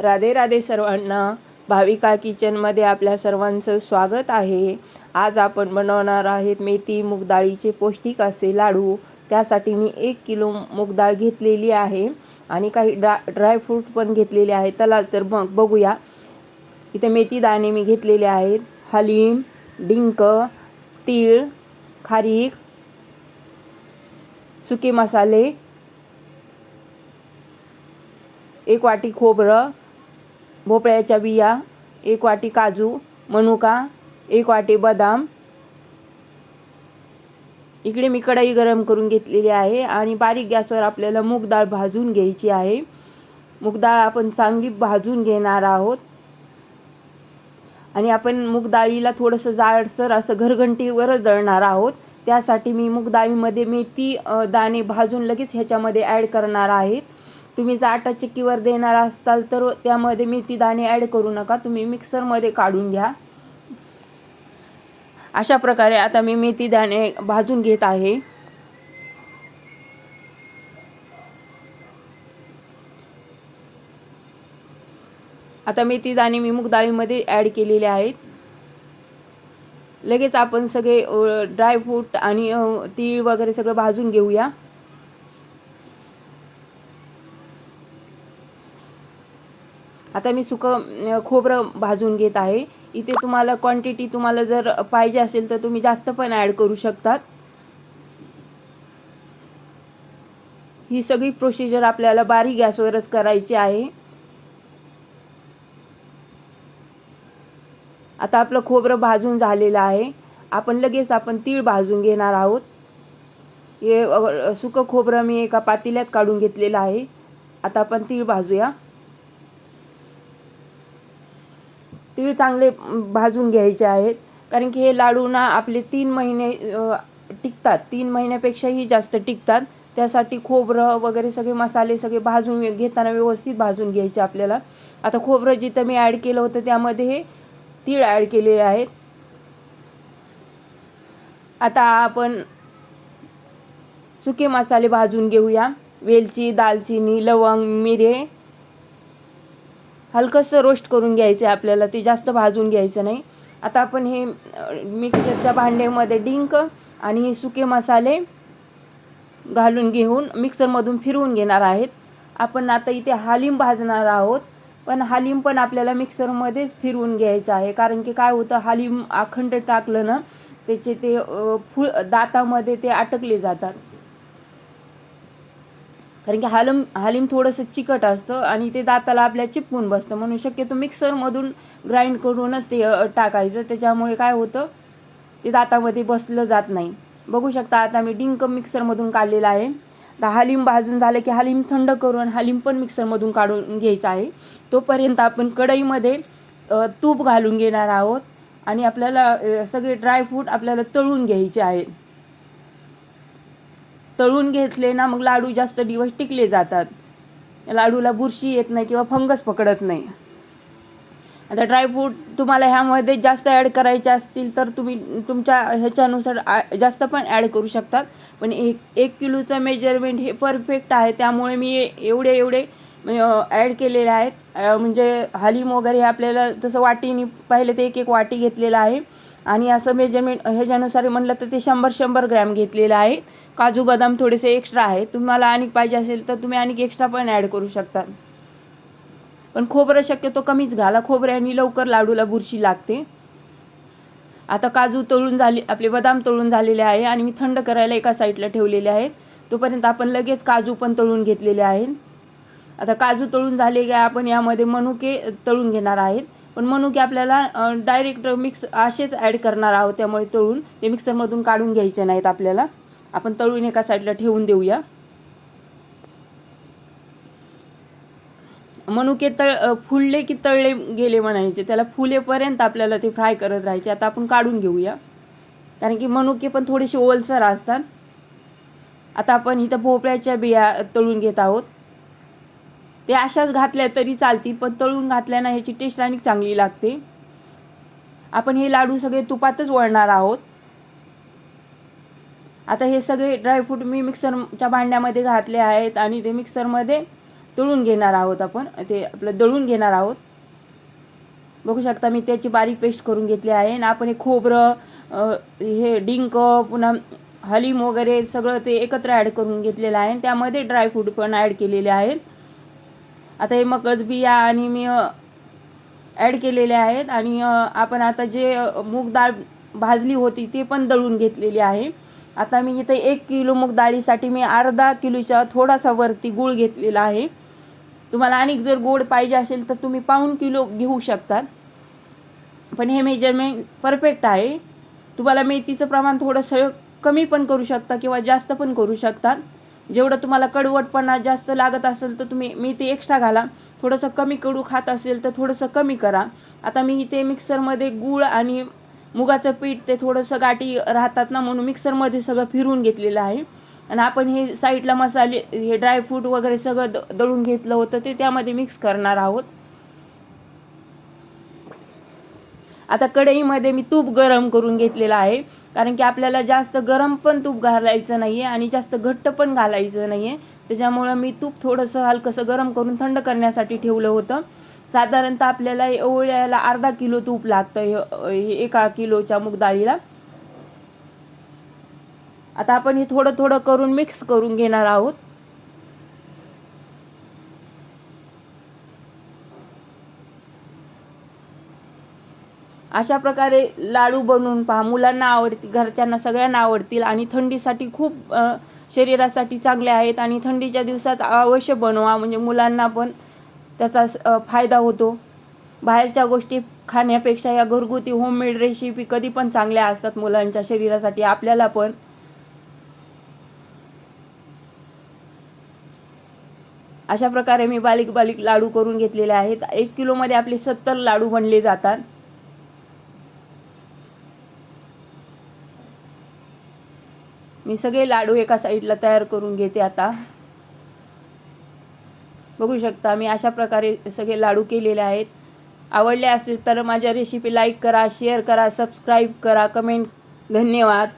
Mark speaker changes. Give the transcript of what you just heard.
Speaker 1: राधे राधे सर्वांना भाविका किचनमध्ये आपल्या सर्वांचं स्वागत आहे. आज आपण बनवणार आहेत मेथी मूगडाळीचे पौष्टिक असे लाडू. त्यासाठी मी एक किलो मूगडाळ घेतलेली आहे आणि काही ड्रा ड्रायफ्रूट पण घेतलेले आहेत. चला तर मग बघूया. इथे मेथी दाणे मी घेतलेले आहेत. हलीम डिंक तीळ खारीक सुके मसाले एक वाटी खोबरं भोपळ्याच्या बिया एक वाटी काजू मनुका एक वाटी बदाम. इकडे मी कढई गरम करून घेतलेली आहे आणि बारीक गॅसवर आपल्याला मूग डाळ भाजून घ्यायची आहे. मूग डाळ आपण चांगली भाजून घेणार आहोत. आणि आपण मूग डाळीला थोडंसं जाडसर असं घरघंटीवरच दळणार आहोत. त्यासाठी मी मूग डाळीमध्ये मेथी दाणे भाजून लगेच ह्याच्यामध्ये ॲड करणार आहेत तुम्ही जर आटा चिक्कीवर देणार असाल तर त्यामध्ये मेथी दाणे ॲड करू नका. तुम्ही मिक्सरमध्ये काढून घ्या. अशा प्रकारे आता मी मेथी दाणे भाजून घेत आहे. आता मेथी दाणे मी मूग डाळीमध्ये ॲड केलेले आहेत. लगेच आपण सगळे ड्रायफ्रूट आणि तीळ वगैरे सगळं भाजून घेऊया. आता मी सुकं खोबरं भाजून घेत आहे. इथे तुम्हाला क्वांटिटी तुम्हाला जर पाहिजे असेल तर तुम्ही जास्त पण ॲड करू शकतात. ही सगळी प्रोसिजर आपल्याला बारीक गॅसवरच करायची आहे. आता आपलं खोबरं भाजून झालेलं आहे. आपण लगेच आपण तीळ भाजून घेणार आहोत. हे सुकं खोबरं मी एका पातेल्यात काढून घेतलेलं आहे. आता आपण तीळ भाजूया. तीळ चांगले भाजून घ्यायचे आहेत. कारण की हे लाडू ना आपले तीन महिने टिकतात. तीन महिन्यापेक्षाही जास्त टिकतात. त्यासाठी खोबरं वगैरे सगळे मसाले सगळे भाजून घेताना व्यवस्थित भाजून घ्यायचे आपल्याला. आता खोबरं जिथं मी ॲड केलं होतं त्यामध्ये हे तीळ ॲड केलेले आहेत. आता आपण सुके मसाले भाजून घेऊया. वेलची दालचिनी लवंग मिरे हलकंसं रोस्ट करून घ्यायचं आहे आपल्याला ते जास्त भाजून घ्यायचं नाही. आता आपण हे मिक्सरच्या भांड्यामध्ये डिंक आणि हे सुके मसाले घालून घेऊन मिक्सरमधून फिरवून घेणार आहेत. आपण आता इथे हालिम भाजणार आहोत पण हालीम पण आपल्याला मिक्सरमध्येच फिरवून घ्यायचं आहे. कारण की काय होतं हालिम अखंड टाकलं ना त्याचे ते अ, फुळ दातामध्ये ते अटकले जातात. कारण की हालम हालिम थोडंसं चिकट असतं आणि ते दाताला आपल्या चिपकून बसतं. म्हणून शक्यतो मिक्सरमधून ग्राइंड करूनच ते टाकायचं. त्याच्यामुळे काय होतं ते दातामध्ये बसलं जात नाही. बघू शकता आता मी डिंक मिक्सरमधून काढलेला आहे. आता हालिम भाजून झालं की हालिम थंड करून हालिम पण मिक्सरमधून काढून घ्यायचं आहे. तोपर्यंत आपण कढईमध्ये तूप घालून घेणार आहोत आणि आपल्याला सगळे ड्रायफ्रूट आपल्याला तळून घ्यायचे आहेत. तळून घेतले ना मग लाडू जास्त दिवस टिकले जातात. लाडूला बुरशी येत नाही किंवा फंगस पकडत नाही. आता ड्रायफ्रूट तुम्हाला ह्यामध्ये जास्त ॲड करायचे असतील तर तुम्ही तुमच्या ह्याच्यानुसार आ- जास्त पण ॲड करू शकतात. पण एक एक किलोचं मेजरमेंट हे परफेक्ट आहे. त्यामुळे मी एवढे एवढे ॲड केलेले आहेत. म्हणजे हलीम वगैरे हे आपल्याला तसं वाटीने पाहिलं तर एक एक वाटी घेतलेलं आहे. आणि असं मेजरमेंट ह्याच्यानुसार म्हणलं तर ते शंभर शंभर ग्रॅम घेतलेलं आहे. काजू बदाम थोडेसे एक्स्ट्रा आहे. तुम्हाला आणि पाहिजे असेल तर तुम्ही आणिक एक्स्ट्रा पण ॲड करू शकता. पण खोबरं शक्यतो कमीच घाला. खोबऱ्याने लवकर लाडूला बुरशी लागते. आता काजू तळून झाले आपले बदाम तळून झालेले आहे आणि मी थंड करायला एका साईडला ठेवलेले आहे तोपर्यंत आपण लगेच काजू पण तळून घेतलेले आहेत. आता काजू तळून झाले की आपण यामध्ये मनुके तळून घेणार आहेत. पण मनुके आपल्याला डायरेक्ट मिक्स असेच ॲड करणार आहोत त्यामुळे तळून. ते मिक्सरमधून काढून घ्यायचे नाहीत आपल्याला. आपण तळून एका साईडला ठेवून देऊया. मनुके तळ फुलले की तळले गेले म्हणायचे. त्याला फुलेपर्यंत आपल्याला ते फ्राय करत राहायचे. आता आपण काढून घेऊया. कारण की मनुके पण थोडेसे ओलसर असतात. आता आपण इथं भोपळ्याच्या बिया तळून घेत आहोत. ते अशाच घातल्या तरी चालतील पण तळून घातल्यानं ह्याची टेस्ट आणि चांगली लागते. आपण हे लाडू सगळे तुपातच वळणार आहोत. आता हे सगळे ड्रायफ्रूट मी मिक्सरच्या भांड्यामध्ये घातले आहेत आणि ते मिक्सरमध्ये तळून घेणार आहोत आपण. ते आपलं दळून घेणार आहोत. बघू शकता मी त्याची बारीक पेस्ट करून घेतली आहे आणि आपण हे खोबरं हे डिंक पुन्हा हलीम वगैरे सगळं ते एकत्र ॲड करून घेतलेलं आहे. त्यामध्ये ड्रायफ्रूट पण ॲड केलेले आहेत. आता हे मगज बिया आणि मी ॲड केलेले आहेत आणि आपण आता जे मूग डाळ भाजली होती ते पण दळून घेतलेली आहे. आता मी इथे एक किलो मूग डाळीसाठी मी अर्धा किलोच्या थोडासा वरती गूळ घेतलेला आहे. तुम्हाला आणि जर गोड पाहिजे असेल तर तुम्ही पाऊण किलो घेऊ शकतात. पण हे मेजरमेंट परफेक्ट आहे. तुम्हाला मेथीचं प्रमाण थोडंसं कमी पण करू शकता किंवा जास्त पण करू शकतात. जेवढं तुम्हाला कडवटपणा जास्त लागत असेल तर तुम्ही मी ते एक्स्ट्रा घाला. थोडंसं कमी कडू खात असेल तर थोडंसं कमी करा. आता मी इथे मिक्सरमध्ये गूळ आणि मुगाचं पीठ ते थोडंसं गाठी राहतात ना म्हणून मिक्सरमध्ये सगळं फिरून घेतलेलं आहे. आणि आपण हे साईडला मसाले हे ड्रायफ्रूट वगैरे सगळं द दळून घेतलं होतं ते त्यामध्ये मिक्स करणार आहोत. आता कढईमध्ये मी तूप गरम करून घेतलेलं आहे. कारण की आपल्याला जास्त गरम पण तूप घालायचं नाही आहे आणि जास्त घट्ट पण घालायचं नाही आहे त्याच्यामुळं मी तूप थोडंसं हलकंसं गरम करून थंड करण्यासाठी ठेवलं होतं. साधारणतः आपल्याला एवढ्याला अर्धा किलो तूप लागतं हे- एका किलोच्या मुगडाळीला. आता आपण हे थोडं थोडं करून मिक्स करून घेणार आहोत. अशा प्रकारे लाडू बनवून पहा. मुलांना आवडतील घरच्यांना सगळ्यांना आवडतील आणि थंडीसाठी खूप शरीरासाठी चांगले आहेत आणि थंडीच्या दिवसात अवश्य बनवा. म्हणजे मुलांना पण त्याचा स- फायदा होतो. बाहेरच्या गोष्टी खाण्यापेक्षा या घरगुती होममेड रेसिपी कधी पण चांगल्या असतात मुलांच्या शरीरासाठी. आपल्याला पण. अशा प्रकारे मी बारीक बारीक लाडू करून घेतलेले आहेत. एक किलोमध्ये आपले सत्तर लाडू बनले जातात. मी सगळे लाडू एका साईडला तयार करून घेते आता. बघू शकता मी अशा प्रकारे सगळे लाडू केलेले आहेत. आवडले असेल तर माझ्या रेसिपी लाईक करा शेअर करा सबस्क्राईब करा कमेंट धन्यवाद.